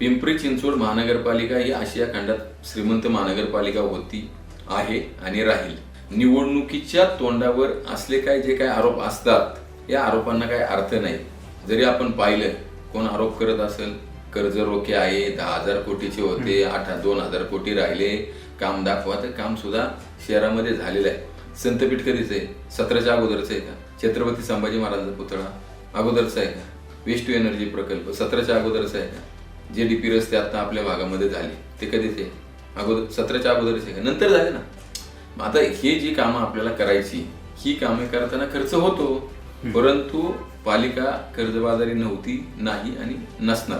पिंपरी चिंचवड महानगरपालिका ही आशिया खंडात श्रीमंत महानगरपालिका होती आहे आणि राहील. निवडणुकीच्या तोंडावर असले काय जे काय आरोप असतात या आरोपांना काय अर्थ नाही. जरी आपण पाहिलं कोण आरोप करत असेल कर्ज रोखे आहे दहा हजार कोटीचे होते आठ दोन हजार कोटी राहिले काम दाखवा तर काम सुद्धा शहरामध्ये झालेलं आहे. संतपीठ कधीच आहे? सतराच्या अगोदरच आहे का? छत्रपती संभाजी महाराजांचा पुतळा अगोदरचा आहे का? वेस्ट टू एनर्जी प्रकल्प सतराच्या अगोदरच आहे का? जे डी पी रस्ते आता आपल्या भागामध्ये झाले ते कधीच आहे अगोदर सतराच्या अगोदरच आहे का? नंतर झाले ना. आता हे जी कामं आपल्याला करायची ही कामे करताना खर्च होतो. परंतु पालिका कर्जबाजारी नव्हती नाही आणि नसणार.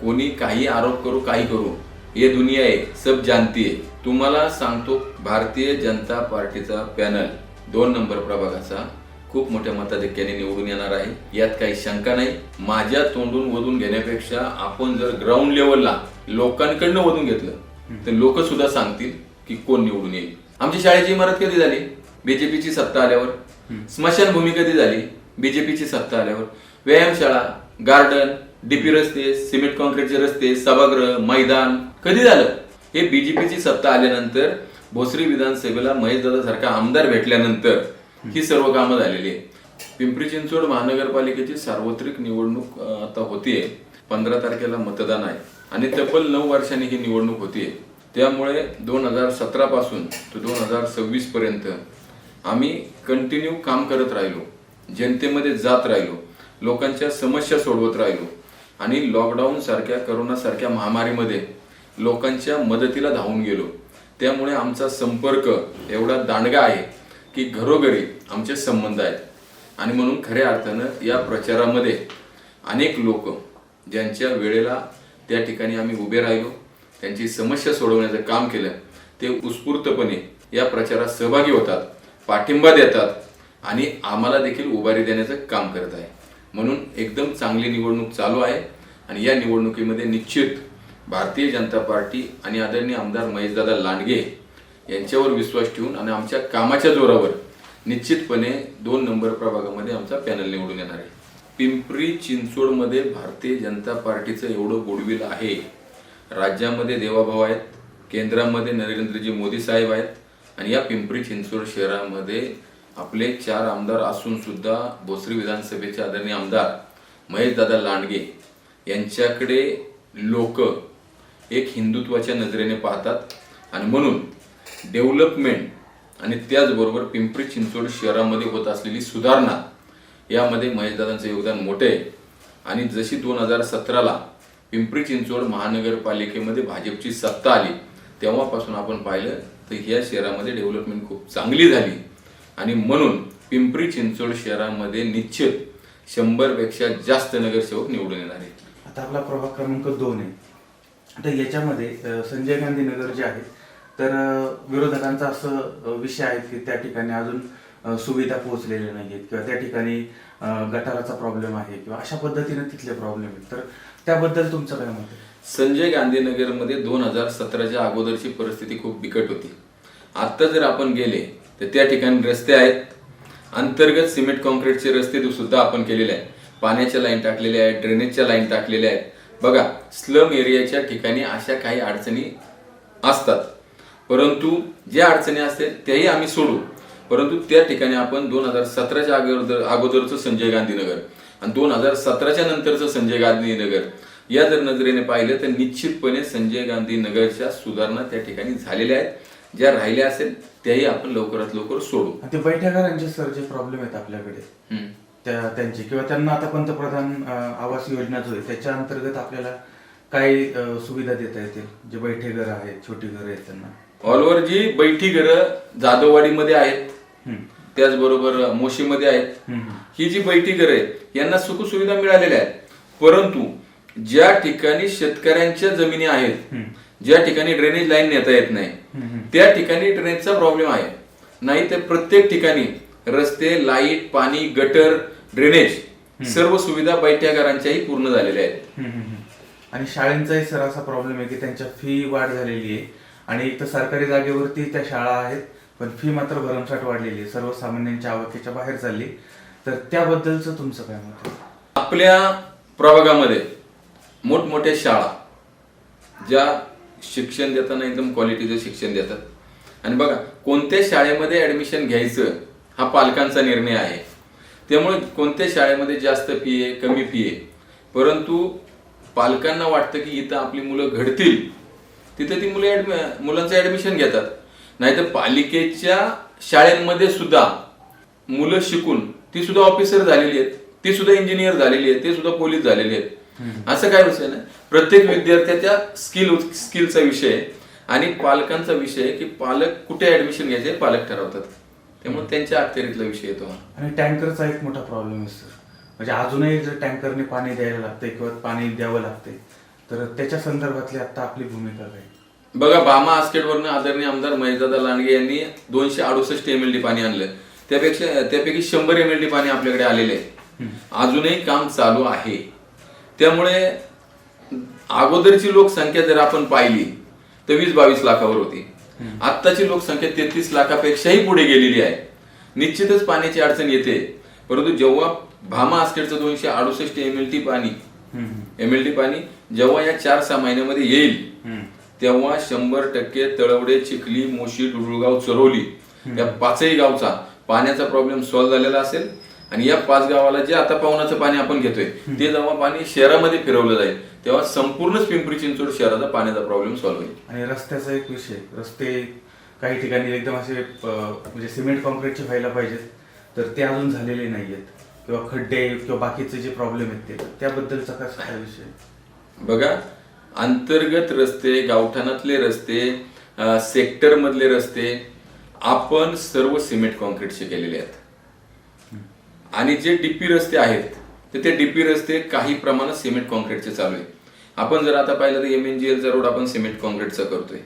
कोणी काही आरोप करू काही करू ये दुनिया आहे सब जानती आहे. तुम्हाला सांगतो भारतीय जनता पार्टीचा पॅनल दोन नंबर प्रभागाचा खूप मोठ्या मताधिक्याने निवडून येणार आहे. यात काही शंका नाही. माझ्या तोंडून वधून घेण्यापेक्षा आपण जर ग्राउंड लेवलला लोकांकडनं वधून घेतलं तर लोक सुद्धा सांगतील की कोण निवडून येईल. आमची शाळेची इमारत कधी झाली? बीजेपीची सत्ता आल्यावर. स्मशानभूमी कधी झाली? बीजेपीची सत्ता आल्यावर. व्यायामशाळा गार्डन डीपी रस्ते सिमेंट कॉन्क्रीटचे रस्ते सभागृह मैदान कधी झालं? हे बीजेपीची सत्ता आल्यानंतर भोसरी विधानसभेला महेशदादा सारखा आमदार भेटल्यानंतर ही सर्व कामं झालेली आहे पिंपरी चिंचवड महानगरपालिकेची सार्वत्रिक निवडणूक आता होतीये. पंधरा तारखेला मतदान आहे. आणि तब्बल नऊ वर्षांनी ही निवडणूक होतीये. त्यामुळे दोन हजार सतरा पासून ते दोन हजार सव्वीस पर्यंत आम्ही कंटिन्यू काम करत राहिलो. जनतेमध्ये जात राहिलो. लोकांच्या समस्या सोडवत राहिलो. आणि लॉकडाऊन सारख्या करोना सारख्या महामारीमध्ये लोकांच्या मदतीला धावून गेलो. त्यामुळे आमचा संपर्क एवढा दांडगा आहे. की घरोघरी आमचे संबंध आहेत. आणि म्हणून खऱ्या अर्थानं या प्रचारामध्ये अनेक लोक ज्यांच्या वेळेला त्या ठिकाणी आम्ही उभे राहिलो त्यांची समस्या सोडवण्याचं काम केलं ते उत्स्फूर्तपणे या प्रचारात सहभागी होतात पाठिंबा देतात आणि आम्हाला देखील उभारी देण्याचं काम करत आहे. म्हणून एकदम चांगली निवडणूक चालू आहे आणि या निवडणुकीमध्ये निश्चित भारतीय जनता पार्टी आणि आदरणीय आमदार महेशदादा लांडगे यांच्यावर विश्वास ठेवून आणि आमच्या कामाच्या जोरावर निश्चितपणे दोन नंबर प्रभागामध्ये आमचा पॅनल निवडून येणार आहे. पिंपरी चिंचवडमध्ये भारतीय जनता पार्टीचं एवढं गुडविल आहे. राज्यामध्ये देवाभाऊ आहेत. केंद्रामध्ये नरेंद्रजी मोदी साहेब आहेत. आणि या पिंपरी चिंचवड शहरामध्ये आपले चार आमदार असून सुद्धा भोसरी विधानसभेचे आदरणीय आमदार महेशदादा लांडगे यांच्याकडे लोक एक हिंदुत्वाच्या नजरेने पाहतात. आणि म्हणून डेव्हलपमेंट आणि त्याचबरोबर पिंपरी चिंचवड शहरामध्ये होत असलेली सुधारणा यामध्ये महेशदादांचं योगदान मोठे आहे. आणि जशी दोन हजार सतराला पिंपरी चिंचवड महानगरपालिकेमध्ये भाजपची सत्ता आली तेव्हापासून आपण पाहिलं तर ह्या शहरामध्ये डेव्हलपमेंट खूप चांगली झाली. आणि म्हणून पिंपरी चिंचवड शहरामध्ये निश्चित शंभरपेक्षा जास्त नगरसेवक निवडून येणार आहेत. आता आपला प्रभाग क्रमांक दोन आहे. आता याच्यामध्ये संजय गांधी नगर जे आहे तर विरोधकांचा असं विषय आहे की त्या ठिकाणी अजून सुविधा पोहोचलेल्या नाही आहेत किंवा त्या ठिकाणी गटाराचा प्रॉब्लेम आहे किंवा अशा पद्धतीने तिथले प्रॉब्लेम आहेत. तर त्याबद्दल तुमचं काय मत आहे? संजय गांधीनगरमध्ये दोन हजार सतराच्या अगोदरची परिस्थिती खूप बिकट होती. आत्ता जर आपण गेले तर त्या ठिकाणी रस्ते आहेत. अंतर्गत सिमेंट कॉन्क्रीटचे रस्ते सुद्धा आपण केलेले आहेत. पाण्याच्या लाईन टाकलेल्या आहेत ड्रेनेजच्या लाईन टाकलेल्या आहेत. बघा स्लम एरियाच्या ठिकाणी अशा काही अडचणी असतात. परंतु ज्या अडचणी असतील त्याही आम्ही सोडू. परंतु त्या ठिकाणी आपण दोन हजार सतराच्या अगोदर अगोदरचं संजय गांधी नगर आणि दोन हजार सतराच्या नंतरचं संजय गांधी नगर या जर नजरेने पाहिलं तर निश्चितपणे संजय गांधी नगरच्या सुधारणा त्या ठिकाणी झालेल्या आहेत. ज्या राहिल्या असेल त्याही आपण लवकरात लवकर सोडू. आणि ते बैठकरांचे सर जे प्रॉब्लेम आहेत आपल्याकडे त्यांचे किंवा त्यांना आता पंतप्रधान आवास योजना जो आहे त्याच्या अंतर्गत आपल्याला काय सुविधा देता येतील. जे बैठे घर आहेत छोटी घरं आहेत त्यांना. ऑलवर जी बैठी घरं जाधववाडीमध्ये आहेत. त्याचबरोबर मोशीमध्ये आहेत. ही जी बैठी घरं आहेत यांना सुखसुविधा मिळालेल्या आहेत परंतु ज्या ठिकाणी शेतकऱ्यांच्या जमिनी आहेत. ज्या ठिकाणी ड्रेनेज लाईन नेता येत नाही. त्या ठिकाणी ड्रेनेजचा प्रॉब्लेम आहे नाही तर प्रत्येक ठिकाणी रस्ते लाइट पाणी गटर ड्रेनेज सर्व सुविधा बैठ्या घरांच्याही पूर्ण झालेल्या आहेत. आणि शाळेंचाही सर असा प्रॉब्लेम आहे की त्यांच्या फी वाढ झालेली आहे आणि एक तर सरकारी जागेवरती त्या शाळा आहेत पण फी मात्र भरमसाठ वाढलेली आहे. सर्वसामान्यांच्या आवकेच्या बाहेर चालली. तर त्याबद्दलचं तुमचं काय मत आपल्या प्रभागामध्ये मोठमोठ्या शाळा ज्या शिक्षण देताना एकदम क्वालिटीचं शिक्षण देतात. आणि बघा कोणत्या शाळेमध्ये ऍडमिशन घ्यायचं हा पालकांचा निर्णय आहे. त्यामुळे कोणत्या शाळेमध्ये जास्त फी आहे कमी फी आहे? परंतु पालकांना वाटतं की इथं आपली मुलं घडतील. तिथे ती मुलं ऍडमि- मुलांचं ऍडमिशन घेतात. नाहीतर पालिकेच्या शाळेमध्ये सुद्धा मुलं शिकून ती सुद्धा ऑफिसर झालेली आहेत ती सुद्धा इंजिनियर झालेली आहेत ते सुद्धा पोलीस झालेले आहेत. असं काय विषय नाही. प्रत्येक विद्यार्थ्याच्या स्किल स्किलचा विषय आणि पालकांचा विषय की पालक कुठे ऍडमिशन घ्यायचे पालक ठरवतात. त्यामुळे त्यांच्या अखत्यारीतला विषय येतो. आणि टँकरचा एक मोठा प्रॉब्लेम सर म्हणजे अजूनही जर टँकरने पाणी द्यायला लागतंय किंवा पाणी द्यावं लागतंय तर त्याच्या संदर्भातली आता आपली भूमिका काय? बघा बामा आस्केटवरनं आदरणीय आमदार महेशदादा लांडगे यांनी दोनशे अडुसष्ट एम एल डी पाणी आणलं. त्यापेक्षा त्यापैकी शंभर एम एल डी पाणी आपल्याकडे आलेले आहे अजूनही काम चालू आहे. त्यामुळे अगोदरची लोकसंख्या जर आपण पाहिली तर वीस बावीस लाखावर होती. आत्ताची लोकसंख्या तेहतीस लाखापेक्षाही पुढे गेलेली आहे. निश्चितच पाण्याची अडचण येते. परंतु जेव्हा भामा आस्केटचं दोनशे अडुसष्ट एम एल टी पाणी एम एल टी पाणी जेव्हा या चार सहा महिन्यामध्ये येईल तेव्हा शंभर टक्के तळवडे चिखली मोशी डुडुळगाव चरोली या पाचही गावचा पाण्याचा प्रॉब्लेम सॉल्व्ह झालेला असेल. आणि या पाच गावाला जे आता पावनाचं पाणी आपण घेतोय ते जेव्हा पाणी शहरामध्ये फिरवलं जाईल तेव्हा संपूर्णच पिंपरी चिंचवड शहराचा पाण्याचा प्रॉब्लेम सॉल्व्ह होईल. आणि रस्त्याचा एक विषय रस्ते काही ठिकाणी एकदम असे म्हणजे सिमेंट कॉन्क्रीटचे व्हायला पाहिजेत तर ते अजून झालेले नाहीयेत. किंवा खड्डे किंवा बाकीचे जे प्रॉब्लेम आहेत ते. त्याबद्दलचा कसा काय विषय? बघा अंतर्गत रस्ते गावठाणातले रस्ते सेक्टर मधले रस्ते आपण सर्व सिमेंट कॉन्क्रीटचे केलेले आहेत. आणि जे डीपी रस्ते आहेत तर ते डीपी रस्ते काही प्रमाणात सिमेंट कॉन्क्रीटचे चालू आहे आपण जर आता पाहिलं तर एम एन जी एलचा रोड आपण सिमेंट कॉन्क्रीटचा करतोय.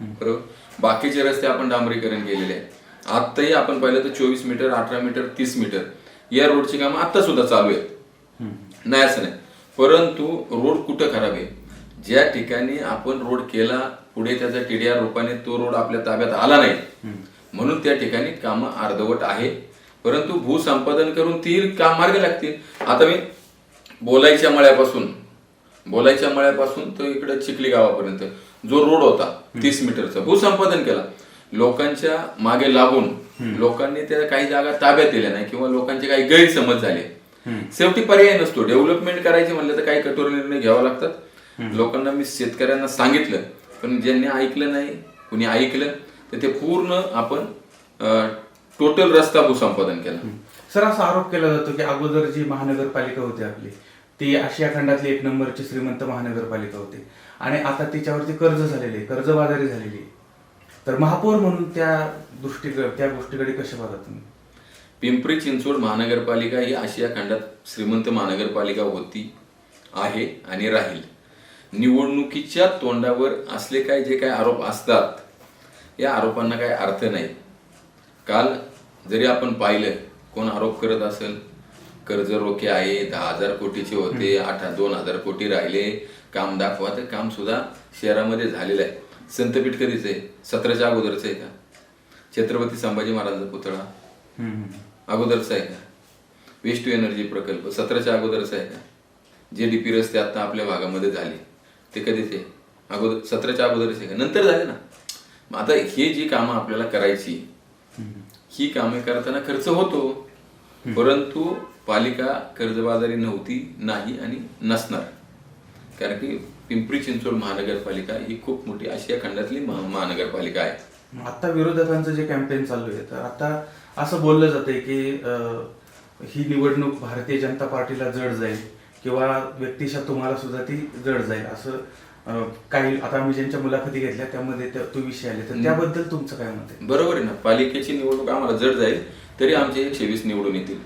बरोबर? बाकीचे रस्ते आपण डांबरीकरण केलेले आहेत. आत्ताही आपण पाहिलं तर चोवीस मीटर अठरा मीटर तीस मीटर या रोडची कामं आता सुद्धा चालू आहेत. नाही असं नाही. परंतु रोड कुठं खराब आहे? ज्या ठिकाणी आपण रोड केला पुढे त्याचा टीडीआर रूपाने तो रोड आपल्या ताब्यात आला नाही म्हणून त्या ठिकाणी कामं अर्धवट आहे. परंतु भूसंपादन करून ती काम मार्ग लागतील. आता मी बोलायच्या मळ्यापासून बोलायच्या मळ्यापासून तर इकडे चिखली गावापर्यंत जो रोड होता तीस मीटरचा भूसंपादन केला. लोकांच्या मागे लागून लोकांनी त्या काही जागा ताब्यात दिल्या नाही किंवा लोकांचे काही गैरसमज झाले. शेवटी पर्याय नसतो. डेव्हलपमेंट करायची म्हणलं तर काही कठोर निर्णय घ्यावा लागतात. लोकांना मी शेतकऱ्यांना सांगितलं पण ज्यांनी ऐकलं नाही कुणी ऐकलं तर ते पूर्ण आपण टोटल रस्ता भूसंपादन केला. सर असा आरोप केला जातो की अगोदर जी महानगरपालिका होती आपली ती आशिया खंडातली एक नंबरची श्रीमंत महानगरपालिका होती. आणि आता तिच्यावरती कर्ज झालेले कर्जबाजारी झालेली. तर महापौर म्हणून त्या दृष्टीकडे त्या गोष्टीकडे कसे बघा तुम्ही? पिंपरी चिंचवड महानगरपालिका ही आशिया खंडात श्रीमंत महानगरपालिका होती आहे आणि राहील. निवडणुकीच्या तोंडावर असले काय जे काय आरोप असतात या आरोपांना काय अर्थ नाही. काल जरी आपण पाहिलं कोण आरोप करत असेल कर्ज रोखे आहे दहा हजार कोटीचे होते आठ दोन हजार कोटी राहिले काम दाखवा तर काम सुद्धा शहरामध्ये झालेलं आहे. संतपीठ कधीच आहे सतराच्या अगोदरच आहे का? छत्रपती संभाजी महाराजांचा पुतळा. अगोदरचा आहे का? वेस्ट टू एनर्जी प्रकल्प सतराच्या अगोदरचा आहे का? जे डी पी रस्ते आता आपल्या भागामध्ये झाले. ते कधीच आहे अगोदर सतराच्या अगोदरच आहे का? नंतर झाले ना. मग आता हे जी कामं आपल्याला करायची ही कामे करताना खर्च होतो. परंतु पालिका कर्जबाजारी नव्हती नाही आणि नसणार. कारण की पिंपरी चिंचवड महानगरपालिका ही खूप मोठी आशिया खंडातली महा- महानगरपालिका आहे. आता विरोधकांचं जे कॅम्पेन चालू आहे तर आता असं बोललं जातंय की ही निवडणूक भारतीय जनता पार्टीला जड जाईल किंवा व्यक्तिशः तुम्हाला सुद्धा ती जड जाईल असं काही आता आम्ही ज्यांच्या मुलाखती घेतल्या त्यामध्ये त्या- तो विषय आले. तर त्याबद्दल तुमचं काय मत आहे? बरोबर आहे ना. पालिकेची निवडणूक आम्हाला जड जाईल तरी आमचे एकशे वीस निवडून येतील.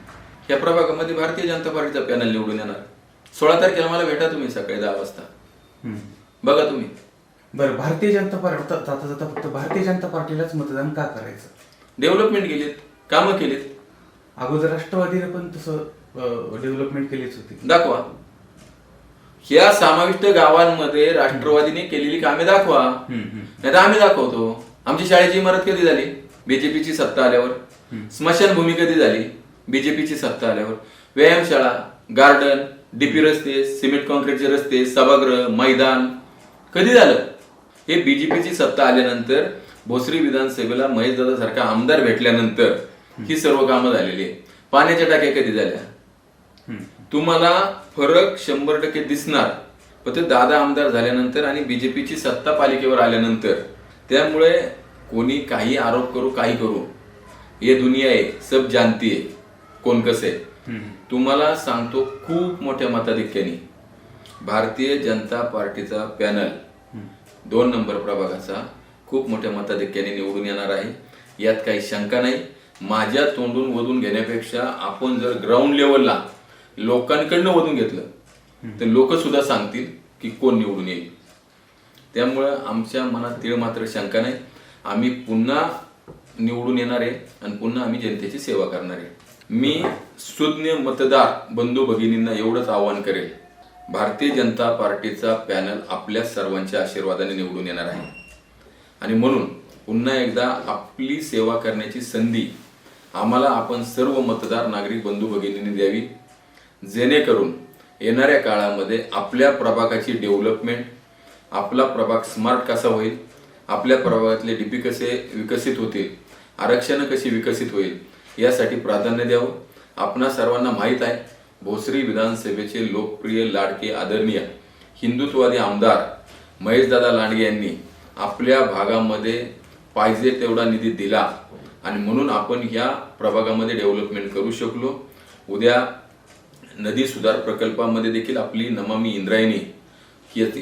या प्रभागामध्ये भारतीय जनता पार्टीचा पॅनल निवडून येणार. सोळा तारखेला मला भेटा तुम्ही सकाळी दहा वाजता. बघा तुम्ही. बरं भारतीय जनता पार्टी जाता जाता फक्त भारतीय जनता पार्टीलाच मतदान का करायचं? डेव्हलपमेंट केलीत कामं केलीत? अगोदर राष्ट्रवादीने पण तसं डेव्हलपमेंट केलीच होती. दाखवा. ह्या समाविष्ट गावांमध्ये राष्ट्रवादीने केलेली कामे दाखवा. नाही तर आम्ही दाखवतो. आमची शाळेची इमारत कधी झाली? बीजेपीची सत्ता आल्यावर. स्मशानभूमी कधी झाली? बीजेपीची सत्ता आल्यावर. व्यायामशाळा गार्डन डीपी रस्ते सिमेंट कॉन्क्रीटचे रस्ते सभागृह मैदान. कधी झालं? हे बीजेपीची सत्ता आल्यानंतर भोसरी विधानसभेला महेशदादा सारखा आमदार भेटल्यानंतर ही सर्व कामं झालेली आहे पाण्याच्या टाक्या कधी झाल्या. तुम्हाला फरक शंभर टक्के दिसणार. पण ते दादा आमदार झाल्यानंतर आणि बीजेपीची सत्ता पालिकेवर आल्यानंतर. त्यामुळे कोणी काही आरोप करू काही करू. ये दुनिया आहे सब जानती आहे कोण कसं. तुम्हाला सांगतो खूप मोठ्या मताधिक्याने. भारतीय जनता पार्टीचा पॅनल. दोन नंबर प्रभागाचा खूप मोठ्या मताधिक्याने निवडून येणार आहे. यात काही शंका नाही. माझ्या तोंडून वधून घेण्यापेक्षा आपण जर ग्राउंड लेवलला लोकांकडनं वधून घेतलं तर लोक सुद्धा सांगतील की कोण निवडून येईल. त्यामुळं आमच्या मनात तीळ मात्र शंका नाही. आम्ही पुन्हा निवडून येणार आहे आणि पुन्हा आम्ही जनतेची सेवा करणार आहे. मी सुज्ञ मतदार बंधू भगिनींना एवढंच आवाहन करेल. भारतीय जनता पार्टीचा पॅनल आपल्या सर्वांच्या आशीर्वादाने निवडून येणार आहे. आणि म्हणून पुन्हा एकदा आपली सेवा करण्याची संधी आम्हाला आपण सर्व मतदार नागरिक बंधू भगिनींनी द्यावी. जेणेकरून येणाऱ्या काळामध्ये आपल्या प्रभागाची डेव्हलपमेंट आपला प्रभाग स्मार्ट कसा होईल आपल्या प्रभागातले डीपी कसे विकसित होतील आरक्षणं कशी विकसित होईल यासाठी प्राधान्य द्यावं. आपणा सर्वांना माहीत आहे भोसरी विधानसभेचे लोकप्रिय लाडके आदरणीय हिंदुत्ववादी आमदार महेशदादा लांडगे यांनी आपल्या भागामध्ये पाहिजे तेवढा निधी दिला. आणि म्हणून आपण या प्रभागामध्ये डेव्हलपमेंट करू शकलो. उद्या नदी सुधार प्रकल्पामध्ये देखील आपली नमामी इंद्रायणी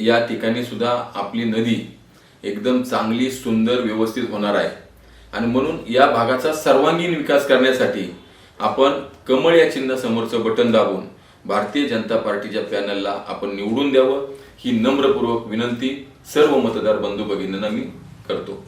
या ठिकाणी सुद्धा आपली नदी एकदम चांगली सुंदर व्यवस्थित होणार आहे. आणि म्हणून या भागाचा सर्वांगीण विकास करण्यासाठी आपण कमळ या चिन्ह समोरचं बटन दाबून भारतीय जनता पार्टीच्या पॅनलला आपण निवडून द्यावं ही नम्रपूर्वक विनंती सर्व मतदार बंधू भगिनींना मी करतो.